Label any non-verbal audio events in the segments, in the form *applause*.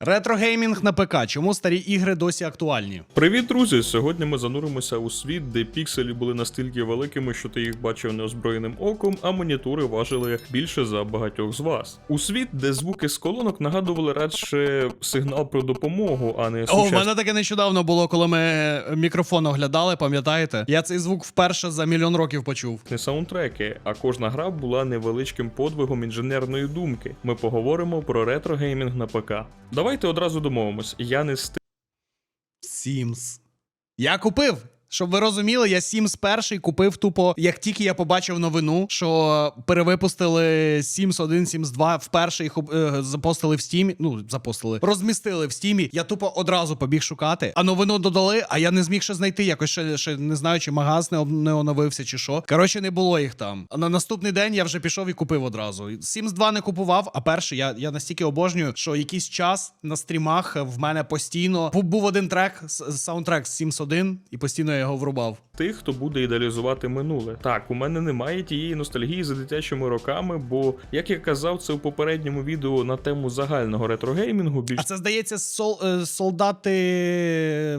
Ретрогеймінг на ПК. Чому старі ігри досі актуальні? Привіт, друзі! Сьогодні ми зануримося у світ, де пікселі були настільки великими, що ти їх бачив неозброєним оком, а монітори важили більше за багатьох з вас. У світ, де звуки з колонок нагадували радше сигнал про допомогу, а не О, в мене таке нещодавно було, коли ми мікрофон оглядали, пам'ятаєте? Я цей звук вперше за мільйон років почув. Не саундтреки, а кожна гра була невеличким подвигом інженерної думки. Ми поговоримо про ретрогеймінг на ПК. Давайте одразу домовимось. Я не з Sims. Я купив. Щоб ви розуміли, я Sims перший купив тупо, як тільки я побачив новину, що перевипустили Sims 1, Sims 2, вперше їх е, запостили в Steam, ну, запостили, розмістили в Steam, я тупо одразу побіг шукати, а новину додали, а я не зміг ще знайти, якось ще, ще не знаю, чи магаз не, не оновився, чи що. Коротше, не було їх там. А на наступний день я вже пішов і купив одразу. Sims 2 не купував, а перший я, я настільки обожнюю, що якийсь час на стрімах в мене постійно був один трек, саундтрек з Sims 1, і постійно я його врубав. тих, хто буде ідеалізувати минуле. Так, у мене немає тієї ностальгії за дитячими роками, бо, як я казав, це у попередньому відео на тему загального ретрогеймінгу. Більш А це здається, сол, е, солдати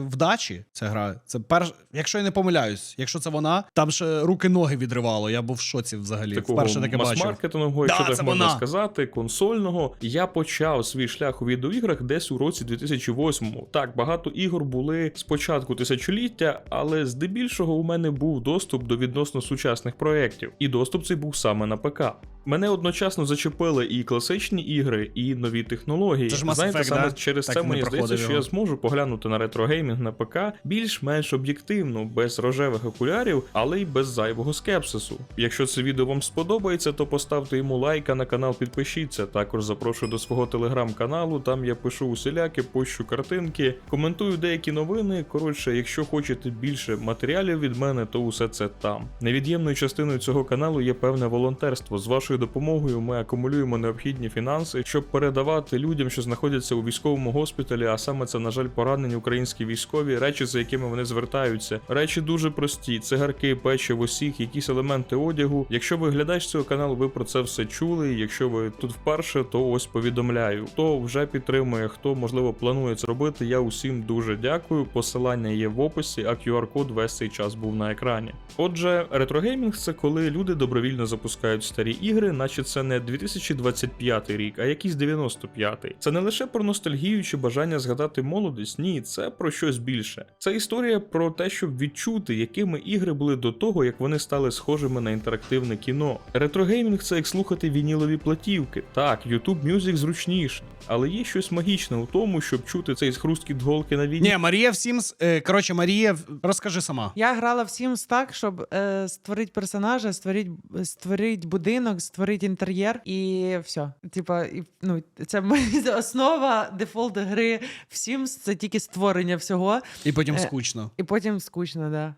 вдачі. Це гра. Це перш, якщо я не помиляюсь, якщо це вона, там ще руки-ноги відривало. Я був в шоці взагалі. такого Вперше таке бачив. мас-маркетингового, Да, якщо це так можна вона. сказати, консольного. Я почав свій шлях у відеоіграх десь у році 2008-му. Так, багато ігор були спочатку тисячоліття, але здебільшого у мене був доступ до відносно сучасних проєктів, і доступ цей був саме на ПК. Мене одночасно зачепили і класичні ігри, і нові технології. Це ж Знаєте, Effect, саме да? через Так це мені здається, проходив що я зможу поглянути на ретрогеймінг на ПК більш-менш об'єктивно, без рожевих окулярів, але й без зайвого скепсису. Якщо це відео вам сподобається, то поставте йому лайк, а на канал підпишіться. Також запрошую до свого телеграм-каналу. Там я пишу усіляки, пощу картинки, коментую деякі новини. Коротше, якщо хочете більше матеріалів від мене, то усе це там. Невід'ємною частиною цього каналу є певне волонтерство. З вашою допомогою ми акумулюємо необхідні фінанси, щоб передавати людям, що знаходяться у військовому госпіталі, а саме це, на жаль, поранені українські військові, речі, за якими вони звертаються. Речі дуже прості: цигарки, печиво, сік, якісь елементи одягу. Якщо ви глядач цього каналу, ви про це все чули. Якщо ви тут вперше, то ось повідомляю. Хто вже підтримує, хто можливо планує це робити. Я усім дуже дякую. Посилання є в описі, а QR-код весь цей час був на екрані. Отже, ретрогеймінг це коли люди добровільно запускають старі ігри, наче це не 2025 рік, а якийсь 95-й. Це не лише про ностальгію чи бажання згадати молодість, ні, це про щось більше. Це історія про те, щоб відчути, якими ігри були до того, як вони стали схожими на інтерактивне кіно. Ретрогеймінг це як слухати вінілові платівки. Так, YouTube Music зручніше, але є щось магічне у тому, щоб чути цей хрусткіт голки на війні. Ні, Марія в. Е, коротше, Марія, розкажи сама. Я грала в Sims так, щоб е, створити персонажа, створити створити будинок, створити інтер'єр і все. Типа, і, ну, це *laughs* основа дефолт гри в Sims це тільки створення всього, І потім Е, скучно. і потім скучно, да.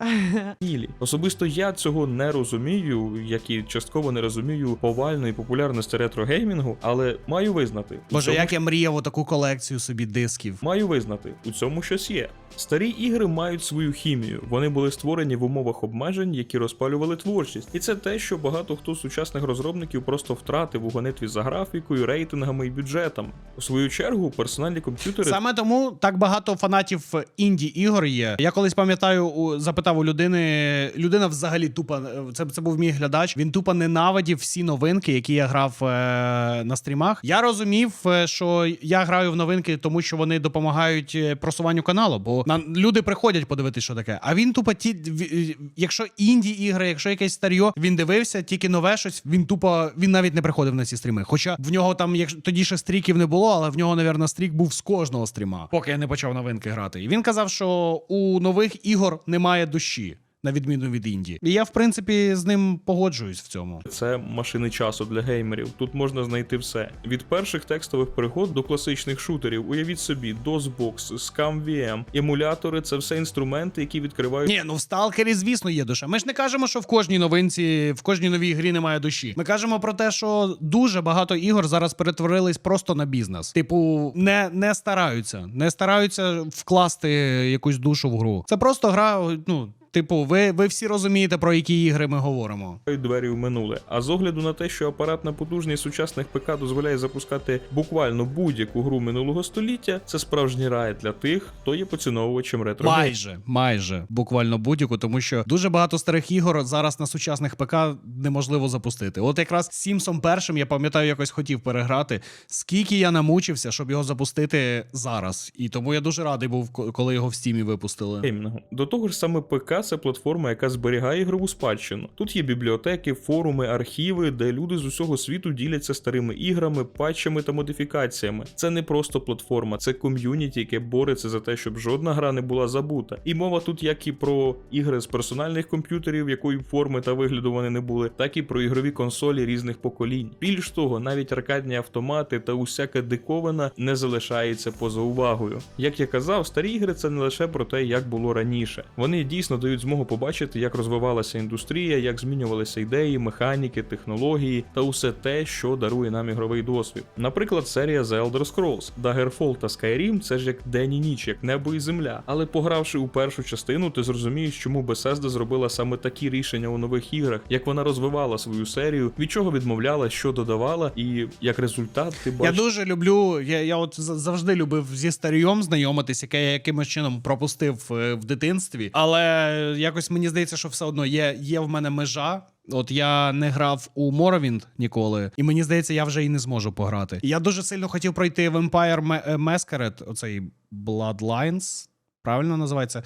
*laughs* Особисто я цього не розумію, як і частково не розумію повальної популярності ретрогеймінгу, але маю визнати. Боже, цьому як я мріяв таку колекцію собі дисків. Маю визнати, у цьому щось є. Старі ігри мають свою хімію. Вони були створені в умовах обмежень, які розпалювали творчість. І це те, що багато хто з сучасних розробників просто втратив у гонитві за графікою, рейтингами і бюджетом. У свою чергу, персональні комп'ютери Саме тому так багато фанатів інді ігор є. Я колись пам'ятаю, у- запитав у людини. Людина взагалі тупо це, це був мій глядач. Він тупо ненавидів всі новинки, які я грав е, на стрімах. Я розумів, е, що я граю в новинки, тому що вони допомагають е, просуванню каналу. Бо на люди приходять подивитися, що таке. А він тупо ті, в- якщо інді ігри, якщо якесь старьо, він дивився, тільки нове щось. Він тупо він навіть не приходив на ці стріми. Хоча в нього там, якщо тоді ще стріків не було, але в нього, навірно, стрік був з кожного стріма, поки я не почав новинки грати. І він казав, що у нових ігор немає душі. На відміну від інді, і я в принципі з ним погоджуюсь в цьому. Це машини часу для геймерів. Тут можна знайти все. Від перших текстових пригод до класичних шутерів. Уявіть собі, DOSBox, ScamVM, емулятори це все інструменти, які відкривають Ні, ну в сталкері, звісно, є душа. Ми ж не кажемо, що в кожній новинці, в кожній новій грі немає душі. Ми кажемо про те, що дуже багато ігор зараз перетворились просто на бізнес. Типу, не, не стараються, не стараються вкласти якусь душу в гру. Це просто гра, ну. Типу, ви, ви всі розумієте, про які ігри ми говоримо. двері в минуле. А з огляду на те, що апаратна потужність сучасних ПК дозволяє запускати буквально будь-яку гру минулого століття, це справжній рай для тих, хто є поціновувачем ретро. Майже, майже буквально будь-яку, тому що дуже багато старих ігор зараз на сучасних ПК неможливо запустити. От якраз Сімсом першим я пам'ятаю, якось хотів переграти. Скільки я намучився, щоб його запустити зараз. І тому я дуже радий був, ко- коли його в стімі випустили. До того ж, саме ПК це платформа, яка зберігає ігрову спадщину. Тут є бібліотеки, форуми, архіви, де люди з усього світу діляться старими іграми, патчами та модифікаціями. Це не просто платформа, це ком'юніті, яке бореться за те, щоб жодна гра не була забута. І мова тут як і про ігри з персональних комп'ютерів, якої форми та вигляду вони не були, так і про ігрові консолі різних поколінь. Більш того, навіть аркадні автомати та усяка диковина не залишається поза увагою. Як я казав, старі ігри це не лише про те, як було раніше. Вони дійсно дають змогу побачити, як розвивалася індустрія, як змінювалися ідеї, механіки, технології та усе те, що дарує нам ігровий досвід. Наприклад, серія The Elder Scrolls, Daggerfall та Skyrim це ж як день і ніч, як небо і земля. Але погравши у першу частину, ти зрозумієш, чому Bethesda зробила саме такі рішення у нових іграх, як вона розвивала свою серію, від чого відмовляла, що додавала, і як результат ти Я дуже люблю. Я, я от за- завжди любив зі старійом знайомитись, яке я якимось чином пропустив е, в дитинстві. Але якось мені здається, що все одно є, є в мене межа. От я не грав у Morrowind ніколи, і мені здається, я вже і не зможу пограти. Я дуже сильно хотів пройти Vampire Empire е, Masquerade, оцей Bloodlines, правильно називається.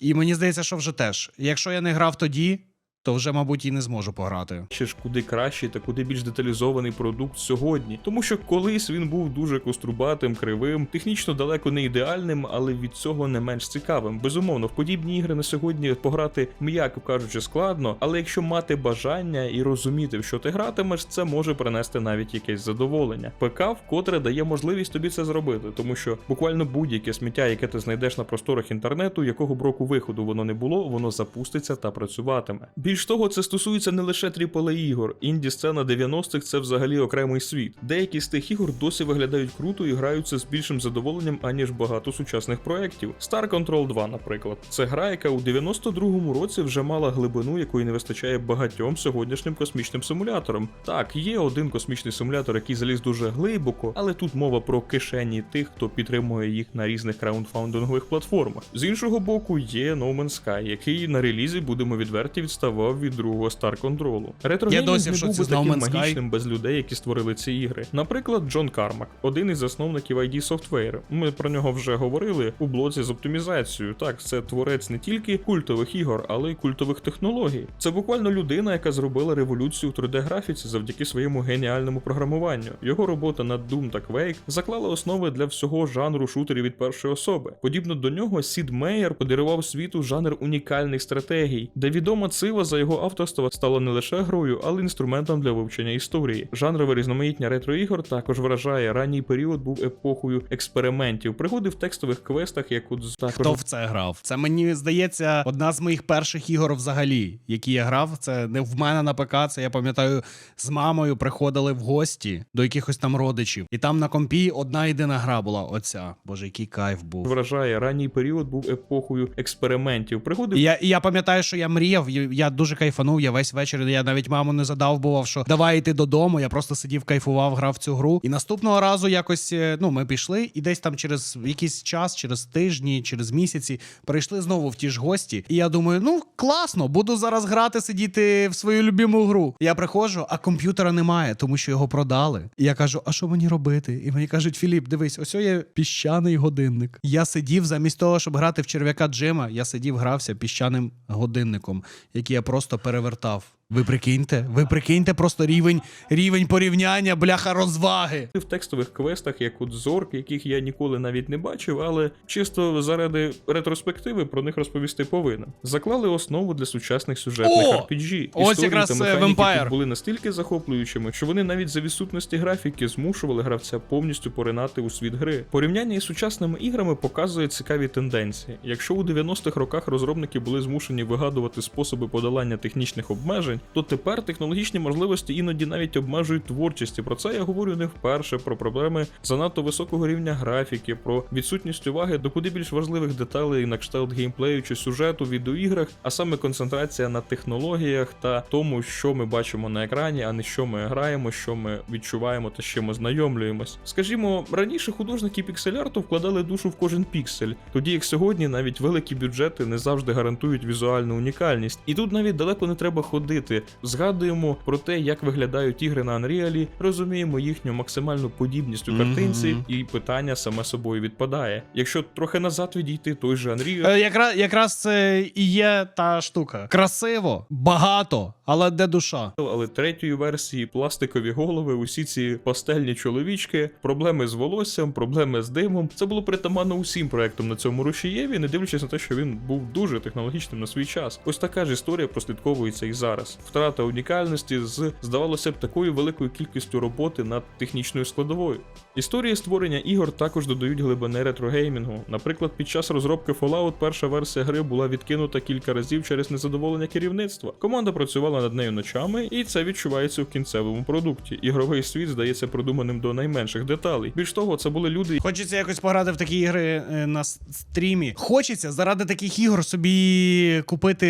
І мені здається, що вже теж. Якщо я не грав тоді, то вже, мабуть, і не зможу пограти. бачиш, куди кращий та куди більш деталізований продукт сьогодні. Тому що колись він був дуже кострубатим, кривим, технічно далеко не ідеальним, але від цього не менш цікавим. Безумовно, в подібні ігри на сьогодні пограти, м'яко кажучи, складно, але якщо мати бажання і розуміти, в що ти гратимеш, це може принести навіть якесь задоволення. ПК вкотре дає можливість тобі це зробити, тому що буквально будь-яке сміття, яке ти знайдеш на просторах інтернету, якого б року виходу воно не було, воно запуститься та працюватиме. Більш того, це стосується не лише AAA ігор. Інді сцена 90-х це взагалі окремий світ. Деякі з тих ігор досі виглядають круто і граються з більшим задоволенням, аніж багато сучасних проєктів. Star Control 2, наприклад, це гра, яка у 92-му році вже мала глибину, якої не вистачає багатьом сьогоднішнім космічним симуляторам. Так, є один космічний симулятор, який заліз дуже глибоко, але тут мова про кишені тих, хто підтримує їх на різних краундфаундингових платформах. З іншого боку, є No Man's Sky, який на релізі, будемо відверті, відставав від другого Star Control. Ретро Я досі не був би таким Man's Sky. магічним без людей, які створили ці ігри. Наприклад, Джон Кармак, один із засновників ID Software. Ми про нього вже говорили у блозі з оптимізацією. Так, це творець не тільки культових ігор, але й культових технологій. Це буквально людина, яка зробила революцію у 3D-графіці завдяки своєму геніальному програмуванню. Його робота над Doom та Quake заклала основи для всього жанру шутерів від першої особи. Подібно до нього, Сід Мейер подарував світу жанр унікальних стратегій, де відома цива за його авторство стала не лише грою, але й інструментом для вивчення історії. Жанрове різноманіття ретро-ігор також вражає. Ранній період був епохою експериментів, пригоди в текстових квестах, як от також Хто в це грав? Це мені здається одна з моїх перших ігор взагалі, які я грав. Це не в мене на ПК. Це я пам'ятаю, з мамою приходили в гості до якихось там родичів, і там на компі одна єдина гра була. Оця. Боже, який кайф був. вражає. Ранній період був епохою експериментів. Пригоди я, я пам'ятаю, що я мріяв, я дуже кайфанув. Я весь вечір. Я навіть маму не задав, бував, що давай йти додому. Я просто сидів, кайфував, грав цю гру. І наступного разу якось е, ну ми пішли, і десь там через якийсь час, через тижні, через місяці, прийшли знову в ті ж гості. І я думаю, ну класно, буду зараз грати, сидіти в свою любиму гру. Я приходжу, а комп'ютера немає, тому що його продали. І я кажу: а що мені робити? І мені кажуть, Філіп, дивись, ось є піщаний годинник. Я сидів замість того, щоб грати в черв'яка Джима, я сидів, грався піщаним годинником, який я просто перевертав. Ви прикиньте, ви прикиньте просто рівень, рівень порівняння, бляха розваги. в текстових квестах, як от зорк, яких я ніколи навіть не бачив, але чисто заради ретроспективи про них розповісти повинен. Заклали основу для сучасних сюжетних О! RPG. Ось Історії якраз, та е, механіки тут були настільки захоплюючими, що вони навіть за відсутності графіки змушували гравця повністю поринати у світ гри. Порівняння із сучасними іграми показує цікаві тенденції. Якщо у 90-х роках розробники були змушені вигадувати способи подолання технічних обмежень, вражень, то тепер технологічні можливості іноді навіть обмежують творчість. І про це я говорю не вперше. Про проблеми занадто високого рівня графіки, про відсутність уваги до куди більш важливих деталей на кшталт геймплею чи сюжету в відеоіграх, а саме концентрація на технологіях та тому, що ми бачимо на екрані, а не що ми граємо, що ми відчуваємо та з ми знайомлюємось. Скажімо, раніше художники піксель-арту вкладали душу в кожен піксель, тоді як сьогодні навіть великі бюджети не завжди гарантують візуальну унікальність. І тут навіть далеко не треба ходити. Згадуємо про те, як виглядають ігри на Unreal, розуміємо їхню максимальну подібність у картинці, і питання саме собою відпадає. Якщо трохи назад відійти, той же Unreal, Е, Якраз, якраз це і є та штука. Красиво, багато, але де душа? але третьої версії пластикові голови, усі ці пастельні чоловічки, проблеми з волоссям, проблеми з димом. Це було притаманно усім проектам на цьому рушієві, не дивлячись на те, що він був дуже технологічним на свій час. Ось така ж історія прослідковується і зараз. Втрата унікальності з, здавалося б, такою великою кількістю роботи над технічною складовою. Історії створення ігор також додають глибини ретрогеймінгу. Наприклад, під час розробки Fallout перша версія гри була відкинута кілька разів через незадоволення керівництва. Команда працювала над нею ночами, і це відчувається в кінцевому продукті. Ігровий світ здається продуманим до найменших деталей. Більш того, це були люди, Хочеться якось пограти в такі ігри е, на стрімі. Хочеться заради таких ігор собі купити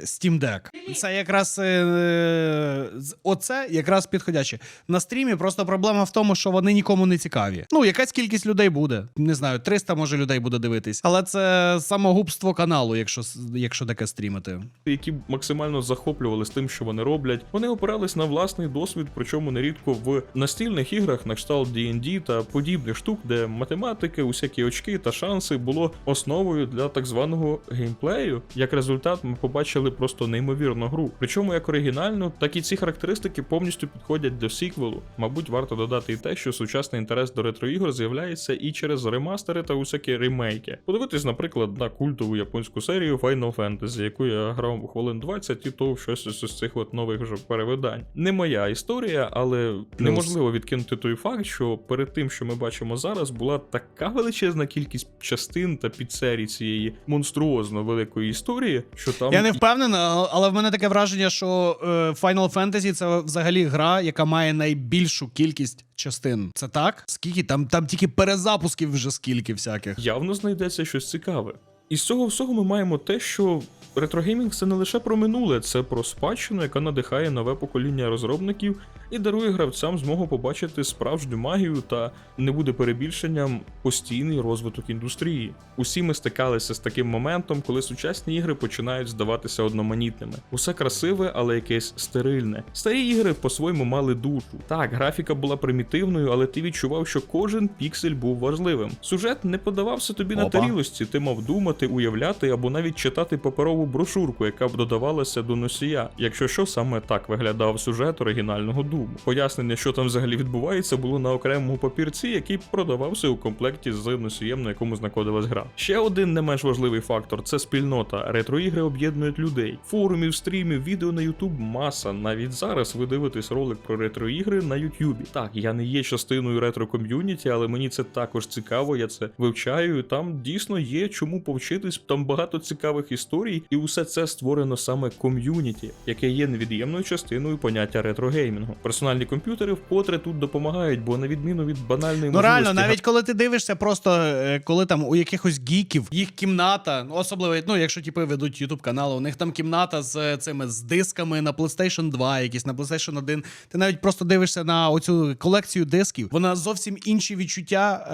Steam Deck. Це якраз е, оце якраз підходяче. На стрімі просто проблема в тому, що вони нікому не цікаві. Ну, якась кількість людей буде. Не знаю, 300 може людей буде дивитись. Але це самогубство каналу, якщо якщо таке стрімити. які максимально захоплювали з тим, що вони роблять. Вони опирались на власний досвід, причому нерідко в настільних іграх на кшталт D&D та подібних штук, де математики, усякі очки та шанси було основою для так званого геймплею. Як результат, ми побачили просто неймовірну гру. Причому як оригінальну, так і ці характеристики повністю підходять до сіквелу. Мабуть, варто додати і те, що сучасний інтерес до ретроігор з'являється і через ремастери та усякі ремейки. Подивитись, наприклад, на культову японську серію Final Fantasy, яку я грав хвилин 20, і то щось з цих от нових вже перевидань. Не моя історія, але неможливо відкинути той факт, що перед тим, що ми бачимо зараз, була така величезна кількість частин та підсерій цієї монструозно великої історії, що там Я не впевнена, але в мене таке враження, що е, Final Fantasy це взагалі гра, яка має найбільшу кількість частин. Це так? Скільки там? Там тільки перезапусків вже скільки всяких. явно знайдеться щось цікаве. І з цього всього ми маємо те, що ретрогеймінг це не лише про минуле, це про спадщину, яка надихає нове покоління розробників і дарує гравцям змогу побачити справжню магію та не буде перебільшенням постійний розвиток індустрії. Усі ми стикалися з таким моментом, коли сучасні ігри починають здаватися одноманітними. Усе красиве, але якесь стерильне. Старі ігри по-своєму мали душу. Так, графіка була примітивною, але ти відчував, що кожен піксель був важливим. Сюжет не подавався тобі на тарілості, ти мав думати, уявляти або навіть читати паперову брошурку, яка б додавалася до носія. Якщо що, саме так виглядав сюжет оригінального Думу. Пояснення, що там взагалі відбувається, було на окремому папірці, який продавався у комплекті з носієм, на якому знаходилась гра. Ще один не менш важливий фактор це спільнота. Ретроігри об'єднують людей. Форумів, стрімів, відео на YouTube маса. Навіть зараз ви дивитесь ролик про ретроігри на YouTube. Так, я не є частиною ретро-ком'юніті, але мені це також цікаво. Я це вивчаю. Там дійсно є чому повчитись. Там багато цікавих історій, і усе це створено саме ком'юніті, яке є невід'ємною частиною поняття ретрогеймінгу. Персональні комп'ютери вкотре тут допомагають, бо на відміну від банальної Ну реально, навіть коли ти дивишся, просто е, коли там у якихось гіків їх кімната, ну, особливо, ну якщо типи ведуть ютуб канали, у них там кімната з е, цими з дисками на PlayStation 2, якісь на PlayStation 1. Ти навіть просто дивишся на оцю колекцію дисків. Вона зовсім інші відчуття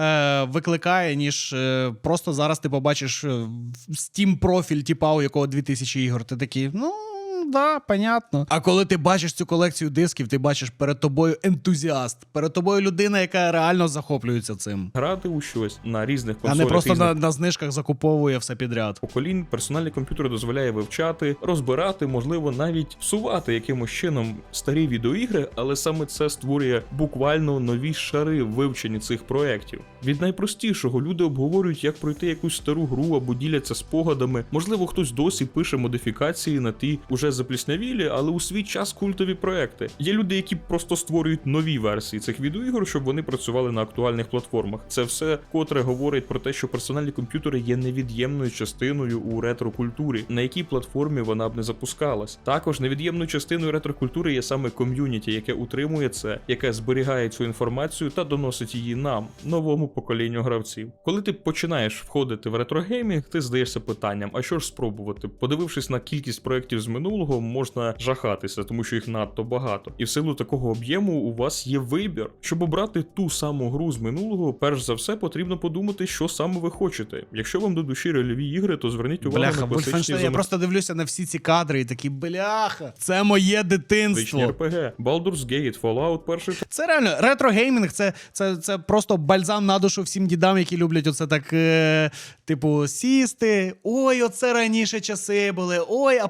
е, викликає, ніж е, просто зараз ти побачиш е, Steam профіль, типа у якого 2000 ігор. Ти такий, ну. Да, понятно. А коли ти бачиш цю колекцію дисків, ти бачиш перед тобою ентузіаст, перед тобою людина, яка реально захоплюється цим, грати у щось на різних а не просто різних на, на знижках закуповує все підряд. поколінь персональний комп'ютер дозволяє вивчати, розбирати, можливо, навіть всувати якимось чином старі відеоігри, але саме це створює буквально нові шари в вивченні цих проєктів. Від найпростішого люди обговорюють, як пройти якусь стару гру або діляться спогадами. Можливо, хтось досі пише модифікації на ті уже запліснявілі, але у свій час культові проекти. Є люди, які просто створюють нові версії цих відеоігор, щоб вони працювали на актуальних платформах. Це все котре говорить про те, що персональні комп'ютери є невід'ємною частиною у ретро-культурі, на якій платформі вона б не запускалась. Також невід'ємною частиною ретро-культури є саме ком'юніті, яке утримує це, яке зберігає цю інформацію та доносить її нам, новому поколінню гравців. Коли ти починаєш входити в ретрогеймінг, ти здаєшся питанням: а що ж спробувати? Подивившись на кількість проєктів з минулого, можна жахатися, тому що їх надто багато. І в силу такого об'єму у вас є вибір. Щоб обрати ту саму гру з минулого, перш за все потрібно подумати, що саме ви хочете. Якщо вам до душі рольові ігри, то зверніть увагу Бляха, на класичні Wolfenstein, я просто дивлюся на всі ці кадри і такий, бляха, це моє дитинство. RPG, Baldur's Gate, Fallout, перший Це реально ретро-геймінг, це, це, це просто бальзам на душу всім дідам, які люблять оце так, е, типу, сісти. Ой, оце раніше часи були. Ой, а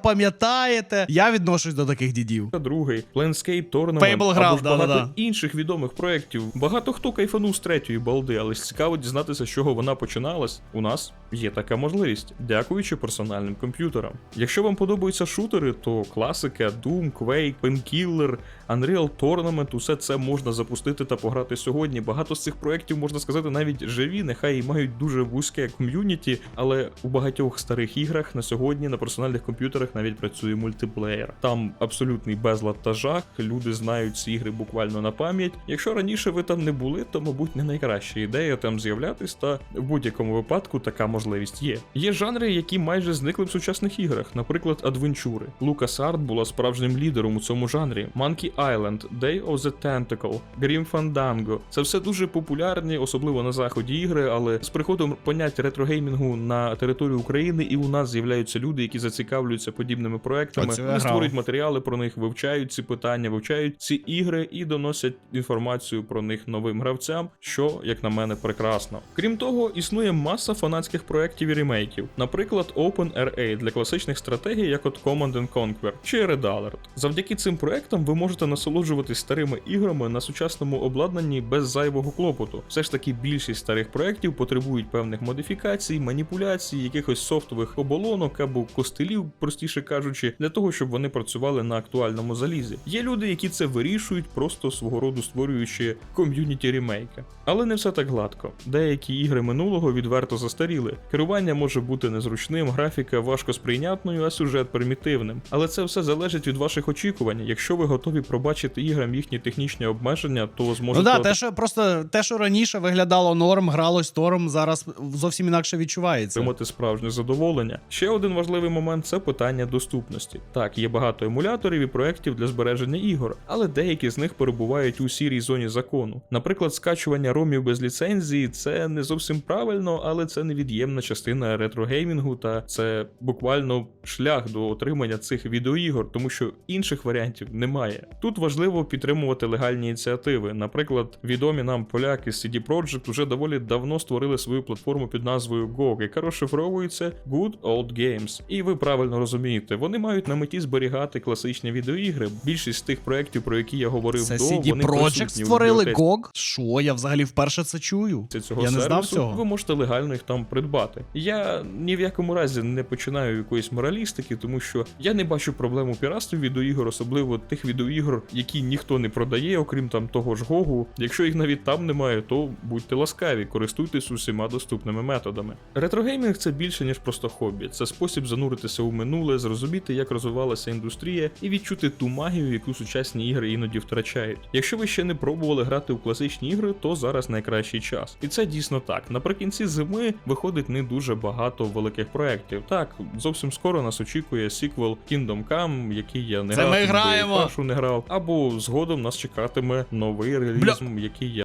пам'ятаєте? Я відношусь до таких дідів. та другий, Planescape Tournament, Fable або ж багато да-да-да. інших відомих проєктів. Багато хто кайфанув з третьої балди, але ж цікаво дізнатися, з чого вона починалась. У нас є така можливість, дякуючи персональним комп'ютерам. Якщо вам подобаються шутери, то класика, Doom, Quake, Painkiller, Unreal Tournament, усе це можна запустити та пограти сьогодні. Багато з цих проєктів, можна сказати, навіть живі, нехай і мають дуже вузьке ком'юніті, але у багатьох старих іграх на сьогодні на персональних комп'ютерах навіть працює мультиплеєр. Там абсолютний безлад та жах. Люди знають ці ігри буквально на пам'ять. Якщо раніше ви там не були, то мабуть не найкраща ідея там з'являтись, та в будь-якому випадку така можливість є. Є жанри, які майже зникли в сучасних іграх, наприклад, адвенчури. LucasArts була справжнім лідером у цьому жанрі. Monkey Island, Day of the Tentacle, Grim Fandango. Це все дуже популярні, особливо на заході ігри, але з приходом поняття ретрогеймінгу на територію України і у нас з'являються люди, які зацікавлюються подібними проектами. Вони створюють матеріали про них, вивчають ці питання, вивчають ці ігри і доносять інформацію про них новим гравцям, що, як на мене, прекрасно. Крім того, існує маса фанатських проєктів і ремейків, наприклад, OpenRA для класичних стратегій, як от Command and Conquer чи Red Alert. Завдяки цим проектам ви можете насолоджуватись старими іграми на сучасному обладнанні без зайвого клопоту. Все ж таки більшість старих проєктів потребують певних модифікацій, маніпуляцій, якихось софтових оболонок або костилів, простіше кажучи, для того, щоб вони працювали на актуальному залізі. Є люди, які це вирішують, просто свого роду створюючи ком'юніті ремейки. Але не все так гладко. Деякі ігри минулого відверто застаріли. Керування може бути незручним, графіка важко сприйнятною, а сюжет примітивним. Але це все залежить від ваших очікувань. Якщо ви готові пробачити іграм їхні технічні обмеження, то зможете Ну так, те, що просто те, що раніше виглядало норм, гралось тором, зараз зовсім інакше відчувається. отримати справжнє задоволення. Ще один важливий момент це питання доступності. Так, є багато емуляторів і проєктів для збереження ігор, але деякі з них перебувають у сірій зоні закону. Наприклад, скачування ромів без ліцензії це не зовсім правильно, але це невід'ємна частина ретрогеймінгу, та це буквально шлях до отримання цих відеоігор, тому що інших варіантів немає. Тут важливо підтримувати легальні ініціативи. Наприклад, відомі нам поляки з CD Projekt уже доволі давно створили свою платформу під назвою GOG, яка розшифровується Good Old Games. І ви правильно розумієте, вони мають на меті зберігати класичні відеоігри. Більшість з тих проєктів, про які я говорив Це до, CD вони Projekt створили GOG? Що? Я взагалі вперше це чую. цього Я не знав цього. ви можете легально їх там придбати. Я ні в якому разі не починаю якоїсь моралістики, тому що я не бачу проблем у піратстві відеоігор, особливо тих відеоігор, які ніхто не продає, окрім там того ж Гогу. Якщо їх навіть там немає, то будьте ласкаві, користуйтесь усіма доступними методами. Ретрогеймінг це більше ніж просто хобі. Це спосіб зануритися у минуле, зрозуміти, як розвивалася індустрія, і відчути ту магію, яку сучасні ігри іноді втрачають. Якщо ви ще не пробували грати у класичні ігри, то зараз найкращий час. І це дійсно так. Наприкінці зими виходить не дуже багато великих проєктів. Так, зовсім скоро нас очікує сіквел Kingdom Come, який я не Це грав, ми граємо! першу не грав. Або згодом нас чекатиме новий реліз, який я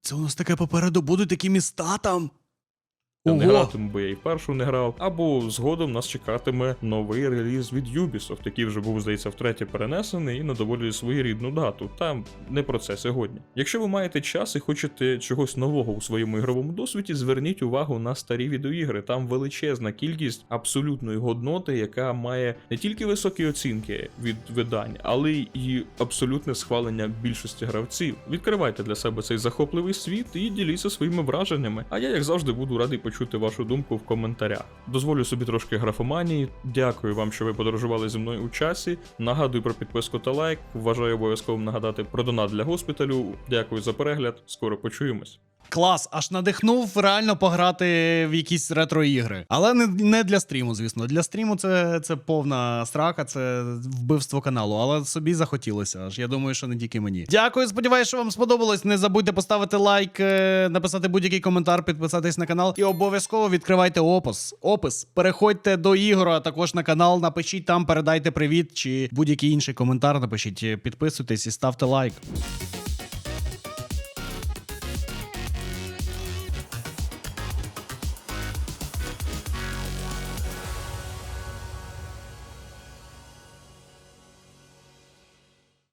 Це у нас таке попереду будуть такі міста там. Я не гратиму, бо я і першу не грав. Або згодом нас чекатиме новий реліз від Ubisoft, який вже був, здається, втретє перенесений і на доволі своєрідну дату. Там не про це сьогодні. Якщо ви маєте час і хочете чогось нового у своєму ігровому досвіді, зверніть увагу на старі відеоігри. Там величезна кількість абсолютної годноти, яка має не тільки високі оцінки від видань, але й абсолютне схвалення більшості гравців. Відкривайте для себе цей захопливий світ і діліться своїми враженнями. А я, як завжди, буду радий почути почути вашу думку в коментарях. Дозволю собі трошки графоманії. Дякую вам, що ви подорожували зі мною у часі. Нагадую про підписку та лайк. Вважаю обов'язковим нагадати про донат для госпіталю. Дякую за перегляд. Скоро почуємось. Клас, аж надихнув реально пограти в якісь ретро-ігри. Але не, не для стріму, звісно. Для стріму це, це повна срака, це вбивство каналу. Але собі захотілося. Аж я думаю, що не тільки мені. Дякую, сподіваюся, що вам сподобалось. Не забудьте поставити лайк, е, написати будь-який коментар, підписатись на канал. І обов'язково відкривайте опис. Опис. Переходьте до Ігора, також на канал. Напишіть там, передайте привіт чи будь-який інший коментар. Напишіть, підписуйтесь і ставте лайк.